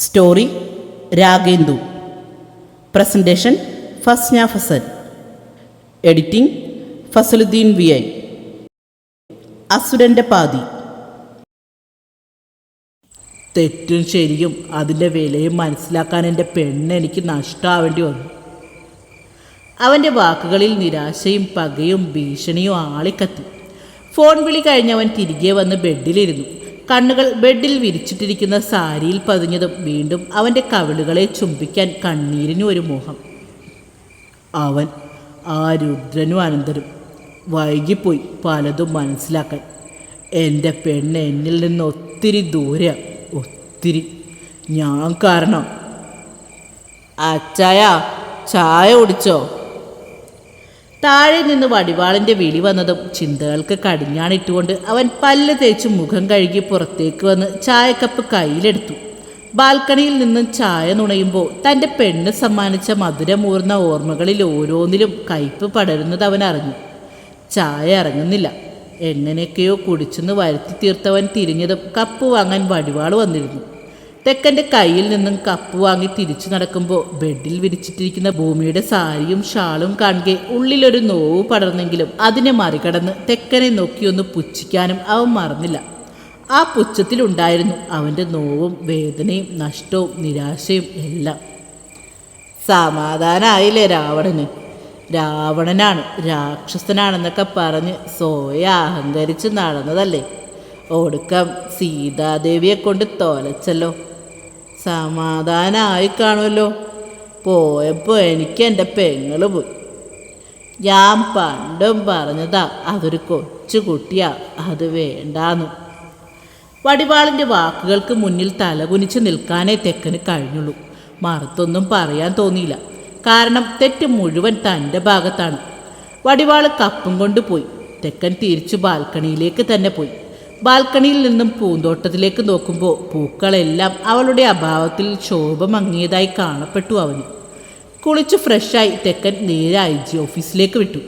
Story Ragendu. Presentation Fasna Fasal. Editing Fasaluddin V I. അസുരന്റെ പാതി. തെറ്റും ശരിയും അതിന്റെ വിലയും മനസ്സിലാക്കാൻ എന്റെ പെണ്ണ് എനിക്ക് നഷ്ടമാവേണ്ടി വന്നു. അവന്റെ വാക്കുകളിൽ നിരാശയും പകയും ഭീഷണിയും ആളിക്കത്തി. ഫോൺ വിളി കഴിഞ്ഞവൻ തിരികെ വന്ന് ബെഡിലിരുന്നു. കണ്ണുകൾ ബെഡിൽ വിരിച്ചിട്ടിരിക്കുന്ന സാരിയിൽ പതിഞ്ഞതും വീണ്ടും അവന്റെ കവിളുകളെ ചുംബിക്കാൻ കണ്ണീരിനും ഒരു മോഹം. അവൻ ആ രുദ്രനും അനന്തരും വൈകിപ്പോയി പലതും മനസ്സിലാക്കാൻ. എന്റെ പെണ്ണ് എന്നിൽ നിന്ന് ഒത്തിരി ദൂരെയാണ് ഒത്തിരി. ഞാൻ കാരണം. അച്ചായ ചായ കുടിച്ചോ? താഴെ നിന്ന് വടിവാളിന്റെ വിളി വന്നതും ചിന്തകൾക്ക് കടിഞ്ഞാണിട്ടുകൊണ്ട് അവൻ പല്ല് തേച്ച് മുഖം കഴുകി പുറത്തേക്ക് വന്ന് ചായക്കപ്പ് കയ്യിലെടുത്തു. ബാൽക്കണിയിൽ നിന്നും ചായ നുണയുമ്പോൾ തന്റെ പെണ്ണ് സമ്മാനിച്ച മധുരമൂർന്ന ഓർമ്മകളിൽ ഓരോന്നിലും കയ്പ് പടരുന്നത് അവൻ അറിഞ്ഞു. ചായ ഇറങ്ങുന്നില്ല. എങ്ങനെയൊക്കെയോ കുടിച്ചെന്ന് വരുത്തി തീർത്തവൻ തിരിഞ്ഞതും കപ്പ് വാങ്ങാൻ വടിവാൾ വന്നിരുന്നു. തെക്കന്റെ കയ്യിൽ നിന്നും കപ്പ് വാങ്ങി തിരിച്ചു നടക്കുമ്പോൾ ബെഡിൽ വിരിച്ചിട്ടിരിക്കുന്ന ഭൂമിയുടെ സാരിയും ഷാളും കാണുകെ ഉള്ളിലൊരു നോവ് പടർന്നെങ്കിലും അതിനെ മറികടന്ന് തെക്കനെ നോക്കിയൊന്ന് പുച്ഛിക്കാനും അവൻ മറന്നില്ല. ആ പുച്ഛത്തിലുണ്ടായിരുന്നു അവന്റെ നോവും വേദനയും നഷ്ടവും നിരാശയും എല്ലാം. സമാധാനമായില്ലേ രാവണന്? രാവണനാണ് രാക്ഷസനാണെന്നൊക്കെ പറഞ്ഞ് സോയ അഹങ്കരിച്ച് നടന്നതല്ലേ? ഒടുക്കം സീതാദേവിയെ കൊണ്ട് തോലച്ചല്ലോ. സമാധാനമായി കാണുമല്ലോ. പോയപ്പോൾ എനിക്ക് എന്റെ പെങ്ങൾ പോയി. ഞാൻ പണ്ടും പറഞ്ഞതാ അതൊരു കൊച്ചു കുട്ടിയാ അത് വേണ്ടാന്ന്. വടിവാളിന്റെ വാക്കുകൾക്ക് മുന്നിൽ തലകുനിച്ച് നിൽക്കാനേ തെക്കന് കഴിഞ്ഞുള്ളൂ. മറുത്തൊന്നും പറയാൻ തോന്നിയില്ല. കാരണം തെറ്റ് മുഴുവൻ തന്റെ ഭാഗത്താണ്. വടിവാൾ കപ്പും കൊണ്ട് പോയി. തെക്കൻ തിരിച്ചു ബാൽക്കണിയിലേക്ക് തന്നെ പോയി. ബാൽക്കണിയിൽ നിന്നും പൂന്തോട്ടത്തിലേക്ക് നോക്കുമ്പോൾ പൂക്കളെല്ലാം അവളുടെ അഭാവത്തിൽ ശോഭ മങ്ങിയതായി കാണപ്പെട്ടു അവന്. കുളിച്ച് ഫ്രഷായി തെക്കൻ നേരെ ജി ഓഫീസിലേക്ക് വിട്ടു.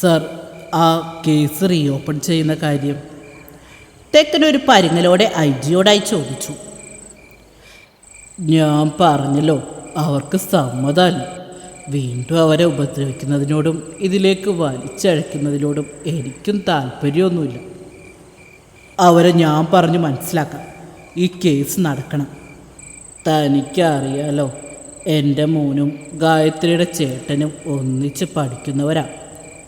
സർ ആ കേസ് റീഓപ്പൺ ചെയ്യുന്ന കാര്യം. തെക്കൻ ഒരു പരിങ്ങലോടെ ഐ ജിയോടായി ചോദിച്ചു. ഞാൻ പറഞ്ഞല്ലോ അവർക്ക് സമ്മതമല്ല. വീണ്ടും അവരെ ഉപദ്രവിക്കുന്നതിനോടും ഇതിലേക്ക് വലിച്ചഴക്കുന്നതിനോടും എനിക്കും താല്പര്യമൊന്നുമില്ല അവരെ ഞാൻ പറഞ്ഞു മനസ്സിലാക്കാം. ഈ കേസ് നടക്കണം. തനിക്കറിയാലോ എന്റെ മോനും ഗായത്രിയുടെ ചേട്ടനും ഒന്നിച്ച് പഠിക്കുന്നവരാ.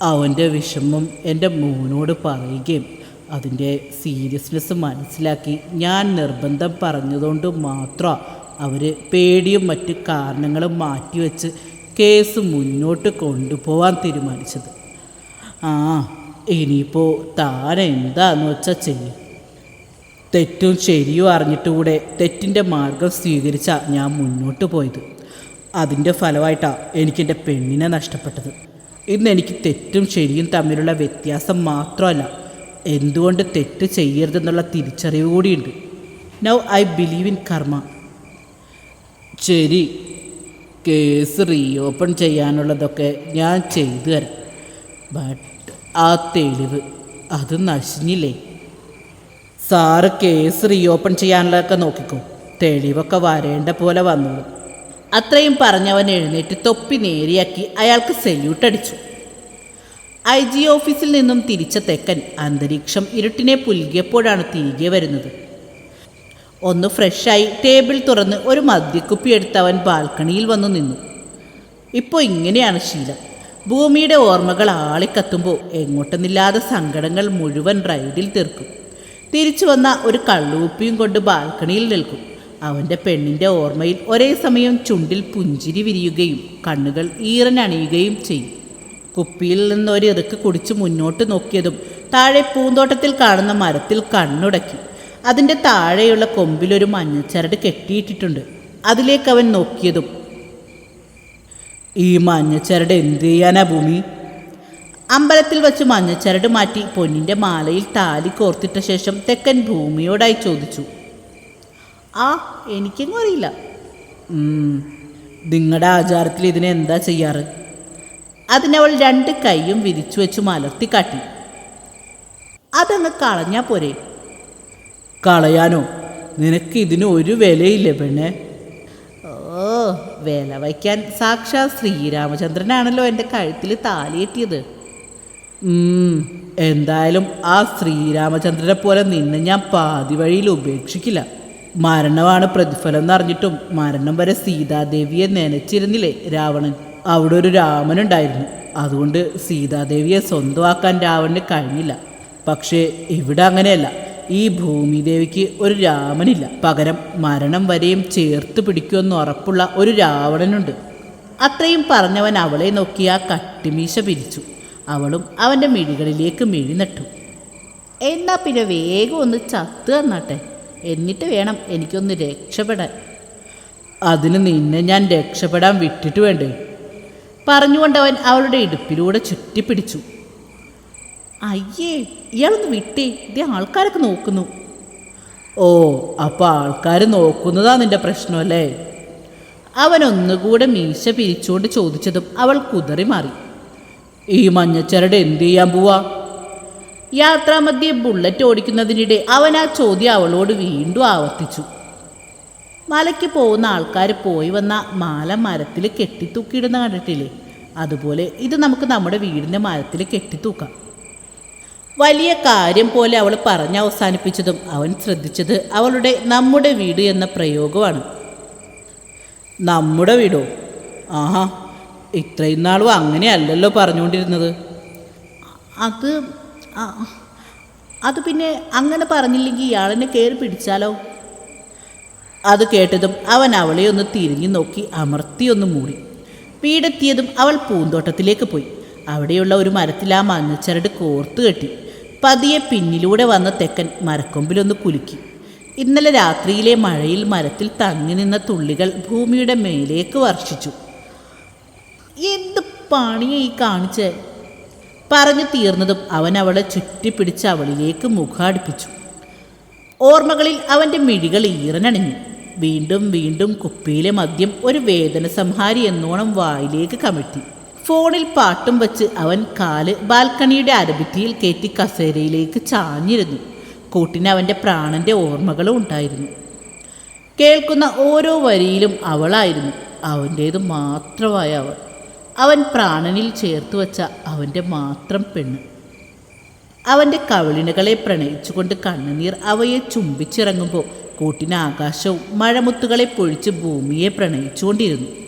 അവന്റെ വിഷമം എന്റെ മോനോട് പറയുകയും അതിന്റെ സീരിയസ്നെസ് മനസ്സിലാക്കി ഞാൻ നിർബന്ധം പറഞ്ഞതുകൊണ്ട് മാത്രം അവർ പേടിയും മറ്റ് കാരണങ്ങളും മാറ്റിവെച്ച് കേസ് മുന്നോട്ട് കൊണ്ടുപോകാൻ തീരുമാനിച്ചത്. ആ ഇനിയിപ്പോൾ താൻ എന്താന്ന് വെച്ചാൽ ചെയ്യും. തെറ്റും ശരിയും അറിഞ്ഞിട്ടുകൂടെ തെറ്റിന്റെ മാർഗം സ്വീകരിച്ച ഞാൻ മുന്നോട്ട് പോയത്. അതിന്റെ ഫലമായിട്ടാണ് എനിക്കെന്റെ പെണ്ണിനെ നഷ്ടപ്പെട്ടത്. ഇന്ന് എനിക്ക് തെറ്റും ശരിയും തമ്മിലുള്ള വ്യത്യാസം മാത്രമല്ല എന്തുകൊണ്ട് തെറ്റ് ചെയ്യരുതെന്നുള്ള തിരിച്ചറിവ് കൂടിയുണ്ട്. നൗ ഐ ബിലീവ് ഇൻ കർമ്മ ശരി കേസ് റീ ഓപ്പൺ ചെയ്യാനുള്ളതൊക്കെ ഞാൻ ചെയ്തു തരാം. ബട്ട് ആ തെളിവ് അത് നശിഞ്ഞില്ലേ? സാറ് കേസ് റീഓപ്പൺ ചെയ്യാനുള്ളതൊക്കെ നോക്കിക്കോ. തെളിവൊക്കെ വരേണ്ട പോലെ വന്നു അത്രയും പറഞ്ഞവൻ എഴുന്നേറ്റ് തൊപ്പി നേരിയാക്കി അയാൾക്ക് സല്യൂട്ട് അടിച്ചു. ഐ ജി ഓഫീസിൽ നിന്നും തിരിച്ച തെക്കൻ അന്തരീക്ഷം ഇരുട്ടിനെ പുൽകിയപ്പോഴാണ് തിരികെ വരുന്നത്. ഒന്ന് ഫ്രഷായി ടേബിൾ തുറന്ന് ഒരു മദ്യക്കുപ്പി എടുത്ത് അവൻ ബാൽക്കണിയിൽ വന്നു നിന്നു. ഇപ്പോൾ ഇങ്ങനെയാണ് ശീലം. ഭൂമിയുടെ ഓർമ്മകൾ ആളിക്കത്തുമ്പോൾ എങ്ങോട്ടെന്നില്ലാതെ സങ്കടങ്ങൾ മുഴുവൻ റൈഡിൽ തീർക്കും. തിരിച്ചു വന്ന ഒരു കള്ളൂപ്പിയും കൊണ്ട് ബാൽക്കണിയിൽ നിൽക്കും. അവന്റെ പെണ്ണിന്റെ ഓർമ്മയിൽ ഒരേ സമയം ചുണ്ടിൽ പുഞ്ചിരി വിരിയുകയും കണ്ണുകൾ ഈറനണിയുകയും ചെയ്യും. കുപ്പിയിൽ നിന്ന് ഒരു ഇറുക്ക് കുടിച്ച് മുന്നോട്ട് നോക്കിയതും താഴെ പൂന്തോട്ടത്തിൽ കാണുന്ന മരത്തിൽ കണ്ണുടക്കി. അതിന്റെ താഴെയുള്ള കൊമ്പിലൊരു മഞ്ഞച്ചരട് കെട്ടിയിട്ടിട്ടുണ്ട്. അതിലേക്ക് അവൻ നോക്കിയതും ഈ മഞ്ഞച്ചരട് എന്ത് ചെയ്യാനാ ഭൂമി? അമ്പലത്തിൽ വച്ച് മഞ്ഞച്ചരട് മാറ്റി പൊന്നിന്റെ മാലയിൽ താലി കോർത്തിട്ട ശേഷം തെക്കൻ ഭൂമിയോടായി ചോദിച്ചു. ആ എനിക്കെങ്ങും അറിയില്ല. നിങ്ങളുടെ ആചാരത്തിൽ ഇതിനെ എന്താ ചെയ്യാറ്? അതിനവൾ രണ്ട് കൈയും വിരിച്ചു വെച്ച് മലർത്തി കാട്ടി. അതങ്ങ് കളഞ്ഞാ പോരെ. കളയാനോ? നിനക്ക് ഇതിന് ഒരു വിലയില്ല പെണ്ണെ. ഓ വില വയ്ക്കാൻ സാക്ഷാത് ശ്രീരാമചന്ദ്രനാണല്ലോ എന്റെ കഴുത്തിൽ താലിയെട്ടിയത് എന്തായാലും ആ ശ്രീരാമചന്ദ്രനെ പോലെ നിന്നെ ഞാൻ പാതി വഴിയിൽ ഉപേക്ഷിക്കില്ല. മരണമാണ് പ്രതിഫലം എന്നറിഞ്ഞിട്ടും മരണം വരെ സീതാദേവിയെ നനച്ചിരുന്നില്ലേ രാവണൻ? അവിടെ ഒരു രാമനുണ്ടായിരുന്നു. അതുകൊണ്ട് സീതാദേവിയെ സ്വന്തമാക്കാൻ രാവണന് കഴിഞ്ഞില്ല. പക്ഷേ ഇവിടെ അങ്ങനെയല്ല. ഈ ഭൂമിദേവിക്ക് ഒരു രാമനില്ല. പകരം മരണം വരെയും ചേർത്ത് പിടിക്കുമെന്ന് ഉറപ്പുള്ള ഒരു രാവണനുണ്ട്. അത്രയും പറഞ്ഞവൻ അവളെ നോക്കി ആ കട്ടിമീശ പിരിച്ചു. അവളും അവന്റെ മിഴികളിലേക്ക് മിഴി നട്ടു. എന്നാ പിന്നെ വേഗം ഒന്ന് ചത്തു തന്നാട്ടെ എന്നിട്ട് വേണം എനിക്കൊന്ന് രക്ഷപ്പെടാൻ. അതിന് നിന്നെ ഞാൻ രക്ഷപ്പെടാൻ വിട്ടിട്ട് വേണ്ടേ? പറഞ്ഞുകൊണ്ടവൻ അവളുടെ ഇടുപ്പിലൂടെ ചുറ്റിപ്പിടിച്ചു. അയ്യേ ഇയാളൊന്ന് വിട്ടേ. ഇതേ ആൾക്കാരൊക്കെ നോക്കുന്നു. ഓ അപ്പോൾ ആൾക്കാർ നോക്കുന്നതാ നിന്റെ പ്രശ്നമല്ലേ അവൻ ഒന്നുകൂടെ മീശ പിരിച്ചുകൊണ്ട് ചോദിച്ചതും അവൾ കുതറി മാറി. ഈ മഞ്ഞച്ചരട് എന്ത് ചെയ്യാൻ പോവാ? യാത്രാമധ്യേ ബുള്ളറ്റ് ഓടിക്കുന്നതിനിടെ അവൻ ആ ചോദ്യം അവളോട് വീണ്ടും ആവർത്തിച്ചു. മലയ്ക്ക് പോകുന്ന ആൾക്കാർ പോയി വന്ന മാല മരത്തിൽ കെട്ടിത്തൂക്കിയിടുന്ന കണ്ടിട്ടില്ലേ? അതുപോലെ ഇത് നമുക്ക് നമ്മുടെ വീടിന്റെ മരത്തിൽ കെട്ടിത്തൂക്കാം. വലിയ കാര്യം പോലെ അവൾ പറഞ്ഞ് അവസാനിപ്പിച്ചതും അവൻ ശ്രദ്ധിച്ചത് അവളുടെ നമ്മുടെ വീട് എന്ന പ്രയോഗമാണ്. നമ്മുടെ വീടോ? ആഹാ ഇത്രയും നാളും അങ്ങനെയല്ലല്ലോ പറഞ്ഞുകൊണ്ടിരുന്നത്. അത് അത് പിന്നെ അങ്ങനെ പറഞ്ഞില്ലെങ്കിൽ ഇയാളെന്നെ കയറി പിടിച്ചാലോ? അത് കേട്ടതും അവൻ അവളെ ഒന്ന് തിരിഞ്ഞു നോക്കി അമർത്തിയൊന്ന് മൂടി. വീടെത്തിയതും അവൾ പൂന്തോട്ടത്തിലേക്ക് പോയി. അവിടെയുള്ള ഒരു മരത്തിൽ ആ മഞ്ഞച്ചരട് കോർത്തു കെട്ടി. പതിയെ പിന്നിലൂടെ വന്ന തെക്കൻ മരക്കൊമ്പിലൊന്ന് കുലുക്കി. ഇന്നലെ രാത്രിയിലെ മഴയിൽ മരത്തിൽ തങ്ങി നിന്ന തുള്ളികൾ ഭൂമിയുടെ മേലേക്ക് വർഷിച്ചു. എന്ത് പണിയെ ഈ കാണിച്ചേ? പറഞ്ഞു തീർന്നതും അവൻ അവളെ ചുറ്റിപ്പിടിച്ച് അവളിലേക്ക് മുഖാടിപ്പിച്ചു ഓർമ്മകളിൽ അവന്റെ മിഴികൾ ഈറനണിഞ്ഞു. വീണ്ടും വീണ്ടും കുപ്പിയിലെ മദ്യം ഒരു വേദന സംഹാരി എന്നോണം വായിലേക്ക് കമിഴ്ത്തി. ഫോണിൽ പാട്ടും വച്ച് അവൻ കാൽ ബാൽക്കണിയുടെ അരബിറ്റിയിൽ കയറ്റി കസേരയിലേക്ക് ചാഞ്ഞിരുന്നു. കൂട്ടിന് അവന്റെ പ്രാണന്റെ ഓർമ്മകളും ഉണ്ടായിരുന്നു. കേൾക്കുന്ന ഓരോ വരിയിലും അവളായിരുന്നു. അവന്റേത് മാത്രമായ അവൾ. അവൻ പ്രാണനിൽ ചേർത്ത് വച്ച അവന്റെ മാത്രം പെണ്ണ്. അവന്റെ കവിളിണകളെ പ്രണയിച്ചുകൊണ്ട് കണ്ണുനീർ അവയെ ചുംബിച്ചിറങ്ങുമ്പോൾ കൂട്ടിന് ആകാശവും മഴമുത്തുകളെ പൊഴിച്ച് ഭൂമിയെ പ്രണയിച്ചുകൊണ്ടിരുന്നു.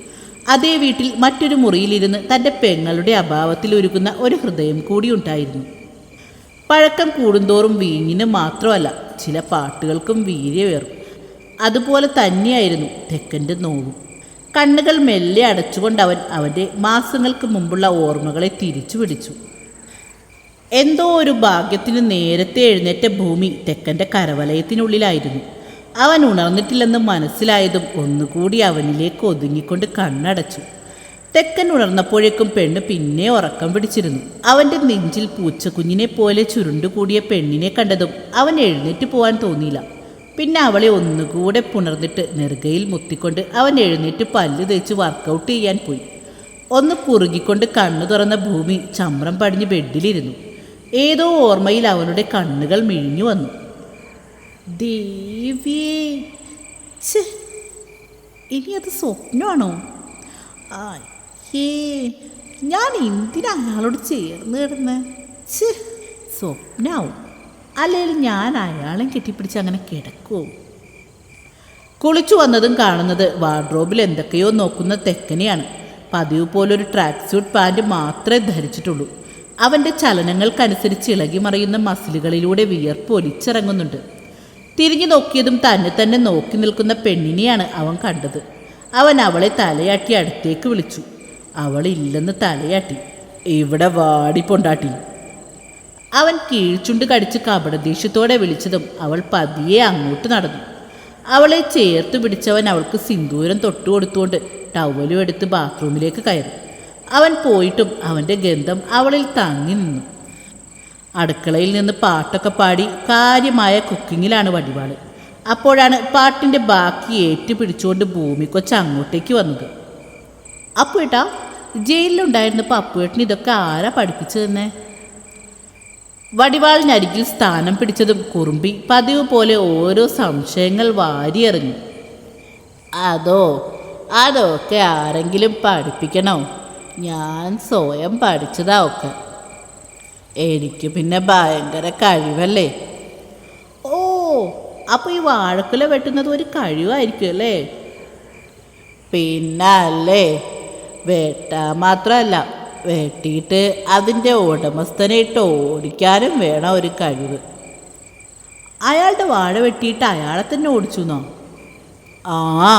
അതേ വീട്ടിൽ മറ്റൊരു മുറിയിലിരുന്ന് തന്റെ പെങ്ങളുടെ അഭാവത്തിൽ ഒരുക്കുന്ന ഒരു ഹൃദയം കൂടി ഉണ്ടായിരുന്നു. പഴക്കം കൂടുന്തോറും വീഞ്ഞിന് മാത്രമല്ല ചില പാട്ടുകൾക്കും വീര്യവേറും അതുപോലെ തന്നെയായിരുന്നു തെക്കന്റെ നോവും. കണ്ണുകൾ മെല്ലെ അടച്ചുകൊണ്ട് അവൻ അവന്റെ മാസങ്ങൾക്ക് മുമ്പുള്ള ഓർമ്മകളെ തിരിച്ചു പിടിച്ചു. എന്തോ ഒരു ഭാഗ്യത്തിന് നേരത്തെ എഴുന്നേറ്റ ഭൂമി തെക്കന്റെ കരവലയത്തിനുള്ളിലായിരുന്നു. അവൻ ഉണർന്നിട്ടില്ലെന്ന് മനസ്സിലായതും ഒന്നുകൂടി അവനിലേക്ക് ഒതുങ്ങിക്കൊണ്ട് കണ്ണടച്ചു. തെക്കൻ ഉണർന്നപ്പോഴേക്കും പെണ്ണ് പിന്നെ ഉറക്കം പിടിച്ചിരുന്നു. അവന്റെ നെഞ്ചിൽ പൂച്ചക്കുഞ്ഞിനെ പോലെ ചുരുണ്ടുകൂടിയ പെണ്ണിനെ കണ്ടതും അവൻ എഴുന്നേറ്റ് പോവാൻ തോന്നിയില്ല. പിന്നെ അവളെ ഒന്നുകൂടെ പുണർന്നിട്ട് നെറുകയിൽ മുത്തിക്കൊണ്ട് അവൻ എഴുന്നേറ്റ് പല്ല് തേച്ച് വർക്കൗട്ട് ചെയ്യാൻ പോയി. ഒന്ന് കുറുകിക്കൊണ്ട് കണ്ണു തുറന്ന ഭൂമി ചമ്രം പടിഞ്ഞ് ബെഡിലിരുന്നു. ഏതോ ഓർമ്മയിൽ അവളുടെ കണ്ണുകൾ മിഴിഞ്ഞു വന്നു. ദേവിയേ. ഛേ ഇനി അത് സ്വപ്നമാണോ ഏ ഞാൻ എന്തിനാ അയാളോട് ചേർന്ന് കിടന്ന്? ഛേ സ്വപ്നാവും. അല്ലെങ്കിൽ ഞാൻ അയാളെ കെട്ടിപ്പിടിച്ച് അങ്ങനെ കിടക്കൂ കുളിച്ചു വന്നതും കാണുന്നത് വാർഡ്രോബിൽ എന്തൊക്കെയോ നോക്കുന്ന തെക്കനെയാണ്. പതിവ് പോലൊരു ട്രാക്ക് സ്യൂട്ട് പാന്റ് മാത്രമേ ധരിച്ചിട്ടുള്ളൂ. അവന്റെ ചലനങ്ങൾക്കനുസരിച്ച് ഇളകി മറിയുന്ന മസിലുകളിലൂടെ വിയർപ്പ് ഒലിച്ചിറങ്ങുന്നുണ്ട്. തിരിഞ്ഞു നോക്കിയതും തന്നെ തന്നെ നോക്കി നിൽക്കുന്ന പെണ്ണിനെയാണ് അവൻ കണ്ടത്. അവൻ അവളെ തലയാട്ടി അടുത്തേക്ക് വിളിച്ചു. അവളില്ലെന്ന് തലയാട്ടി. ഇവിടെ വാടി പൊണ്ടാട്ടി. അവൻ കീഴ്ചുണ്ട് കടിച്ച് കപടദേഷ്യത്തോടെ വിളിച്ചതും അവൾ പതിയെ അങ്ങോട്ട് നടന്നു. അവളെ ചേർത്ത് പിടിച്ചവൻ അവൾക്ക് സിന്ദൂരം തൊട്ടു കൊടുത്തുകൊണ്ട് ടവലും എടുത്ത് ബാത്റൂമിലേക്ക് കയറി. അവൻ പോയിട്ടും അവന്റെ ഗന്ധം അവളിൽ തങ്ങി നിന്നു. അടുക്കളയിൽ നിന്ന് പാട്ടൊക്കെ പാടി കാര്യമായ കുക്കിങ്ങിലാണ് വടിവാൾ. അപ്പോഴാണ് പാട്ടിന്റെ ബാക്കി ഏറ്റുപിടിച്ചുകൊണ്ട് ഭൂമിക്കൊച്ച് അങ്ങോട്ടേക്ക് വന്നത്. അപ്പുവേട്ടാ ജയിലിലുണ്ടായിരുന്നപ്പോൾ അപ്പുവേട്ടന് ഇതൊക്കെ ആരാ പഠിപ്പിച്ചു തന്നെ? വടിവാളിനരികിൽ സ്ഥാനം പിടിച്ചതും കുറുമ്പി പതിവ് പോലെ ഓരോ സംശയങ്ങൾ വാരിയെറിഞ്ഞു. അതോ അതൊക്കെ ആരെങ്കിലും പഠിപ്പിക്കണോ? ഞാൻ സ്വയം പഠിച്ചതാ ഒക്കെ. എനിക്ക് പിന്നെ ഭയങ്കര കഴിവല്ലേ? ഓ അപ്പോൾ ഈ വാഴക്കുല വെട്ടുന്നത് ഒരു കഴിവായിരിക്കും അല്ലേ? പിന്നെ അല്ലേ വെട്ടാൻ മാത്രമല്ല വെട്ടിയിട്ട് അതിന്റെ ഉടമസ്ഥനെ ഇട്ട് ഓടിക്കാനും വേണം ഒരു കഴിവ്. അയാളുടെ വാഴ വെട്ടിയിട്ട് അയാളെ തന്നെ ഓടിച്ചു എന്നോ ആ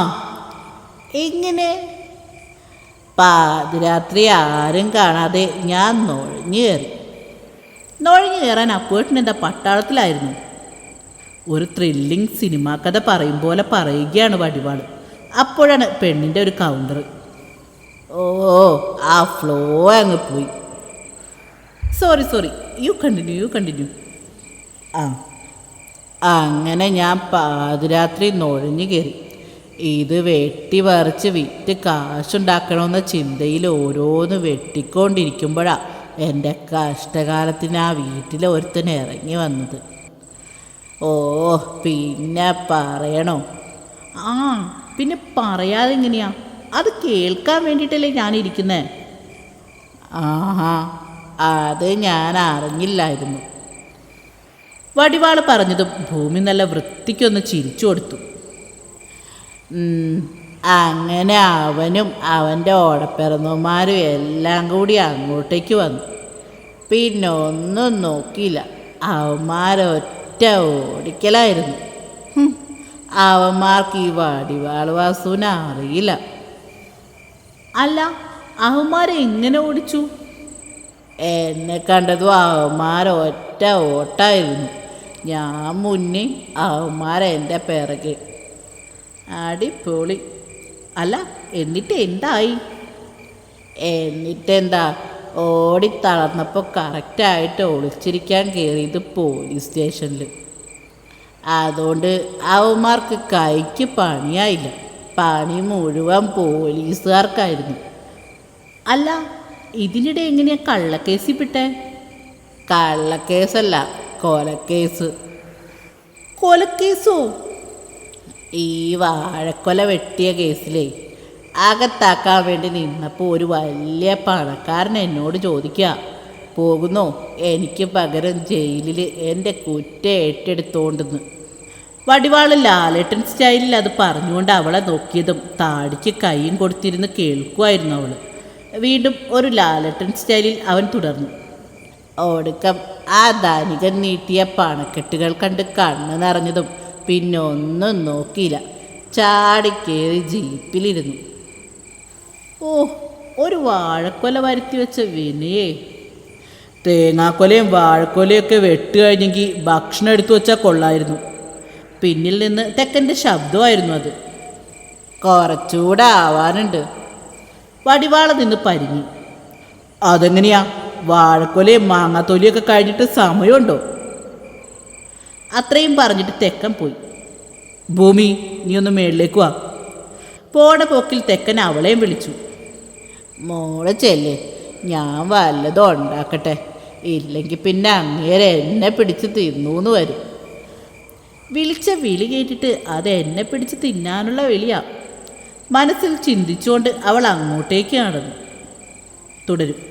എങ്ങനെ? പാതിരാത്രി ആരും കാണാതെ ഞാൻ നുഴഞ്ഞു കയറി. നുഴഞ്ഞു കയറാൻ അപ്പുവേട്ടൻ എന്റെ പട്ടാളത്തിലായിരുന്നു. ഒരു ത്രില്ലിംഗ് സിനിമാ കഥ പറയും പോലെ പറയുകയാണ് വടിവാൾ അപ്പോഴാണ് പെണ്ണിന്റെ ഒരു കൗണ്ടർ ഓ ആ ഫ്ലോ അങ്ങ് പോയി. Sorry sorry you continue you continue ആ അങ്ങനെ ഞാൻ പാതിരാത്രി നുഴഞ്ഞു കയറി ഇത് വെട്ടി പറിച്ച് വിറ്റ് കാശുണ്ടാക്കണമെന്ന ചിന്തയിൽ ഓരോന്ന് വെട്ടിക്കൊണ്ടിരിക്കുമ്പോഴാണ് എന്റെ കഷ്ടകാലത്തിന് ആ വീട്ടിൽ ഒരുത്തൻ ഇറങ്ങി വന്നത്. ഓ പിന്നെ പറയണോ? ആ പിന്നെ പറയാതെ എങ്ങനെയാ? അത് കേൾക്കാൻ വേണ്ടിയിട്ടല്ലേ ഞാനിരിക്കുന്നേ ആഹാ അത് ഞാൻ അറിഞ്ഞില്ലായിരുന്നു. വടിവാൾ പറഞ്ഞതും ഭൂമി നല്ല വൃത്തിക്കൊന്ന് ചിരിച്ചു കൊടുത്തു. അങ്ങനെ അവനും അവന്റെ ഓടപ്പിറന്നുമാരും എല്ലാം കൂടി അങ്ങോട്ടേക്ക് വന്നു. പിന്നെ ഒന്നും നോക്കിയില്ല. അവന്മാരൊറ്റ ഓടിക്കലായിരുന്നു. അവന്മാർക്ക് ഈ വടിവാൾ വാസുവിനെ അറിയില്ല. അല്ല അവന്മാരെ എങ്ങനെ ഓടിച്ചു? എന്നെ കണ്ടതും അവന്മാരൊറ്റ ഓട്ടായിരുന്നു. ഞാൻ മുന്നേ അവന്മാരെ എന്റെ പിറകെ. അടിപൊളി. അല്ല എന്നിട്ട് എന്തായി? എന്നിട്ടെന്താ? ഓടി തളർന്നപ്പോൾ കറക്റ്റായിട്ട് ഒളിച്ചിരിക്കാൻ കയറിയത് പോലീസ് സ്റ്റേഷനിൽ അതുകൊണ്ട് അവന്മാർക്ക് കൈക്ക് പണിയായില്ല. പണി മുഴുവൻ പോലീസുകാർക്കായിരുന്നു. അല്ല ഇതിനിടെ എങ്ങനെയാ കള്ളക്കേസിൽ പെട്ടേ? കള്ളക്കേസല്ല കൊലക്കേസ്. കൊലക്കേസോ? ഈ വാഴക്കൊല വെട്ടിയ കേസിലേ അകത്താക്കാൻ വേണ്ടി നിന്നപ്പോൾ ഒരു വലിയ പണക്കാരൻ എന്നോട് ചോദിക്കുക പോകുന്നോ? എനിക്ക് പകരം ജയിലിൽ എന്റെ കുറ്റ ഏറ്റെടുത്തോണ്ടെന്ന്. വടിവാൾ ലാലേട്ടൻ സ്റ്റൈലിൽ അത് പറഞ്ഞുകൊണ്ട് അവളെ നോക്കിയതും താടിക്ക് കൈയും കൊടുത്തിരുന്ന് കേൾക്കുമായിരുന്നു അവൾ വീണ്ടും ഒരു ലാലേട്ടൻ സ്റ്റൈലിൽ അവൻ തുടർന്നു. ഒടുക്കം ആ ധനികൻ നീട്ടിയ പണക്കെട്ടുകൾ കണ്ട് കണ്ണ് നിറഞ്ഞതും പിന്നെ ഒന്നും നോക്കിയില്ല ചാടിക്കേറി ജീപ്പിലിരുന്നു. ഓ ഒരു വാഴക്കൊല വരുത്തി വെച്ച വിനയേ. തേങ്ങാക്കൊലയും വാഴക്കൊലയും ഒക്കെ വെട്ട് കഴിഞ്ഞെങ്കിൽ ഭക്ഷണം എടുത്തു വെച്ചാൽ കൊള്ളായിരുന്നു. പിന്നിൽ നിന്ന് തെക്കന്റെ ശബ്ദമായിരുന്നു അത്. കുറച്ചുകൂടെ ആവാനുണ്ട് വടിവാള നിന്ന് പരിങ്ങി. അതെങ്ങനെയാ? വാഴക്കൊലയും മാങ്ങാത്തൊലിയൊക്കെ കഴിഞ്ഞിട്ട് സമയമുണ്ടോ? അത്രയും പറഞ്ഞിട്ട് തെക്കൻ പോയി. ഭൂമി നീ ഒന്ന് മേളിലേക്ക് വാ. പോട പോക്കിൽ തെക്കൻ അവളെയും വിളിച്ചു. മോളെ ചെല്ലേ ഞാൻ വല്ലതും ഉണ്ടാക്കട്ടെ. ഇല്ലെങ്കിൽ പിന്നെ അങ്ങേരെ എന്നെ പിടിച്ച് തിന്നൂന്ന് വരും. വിളിച്ച വിളി കേട്ടിട്ട് അത് എന്നെ പിടിച്ച് തിന്നാനുള്ള വിളിയാ. മനസ്സിൽ ചിന്തിച്ചുകൊണ്ട് അവൾ അങ്ങോട്ടേക്ക് നടന്നു. തുടരും.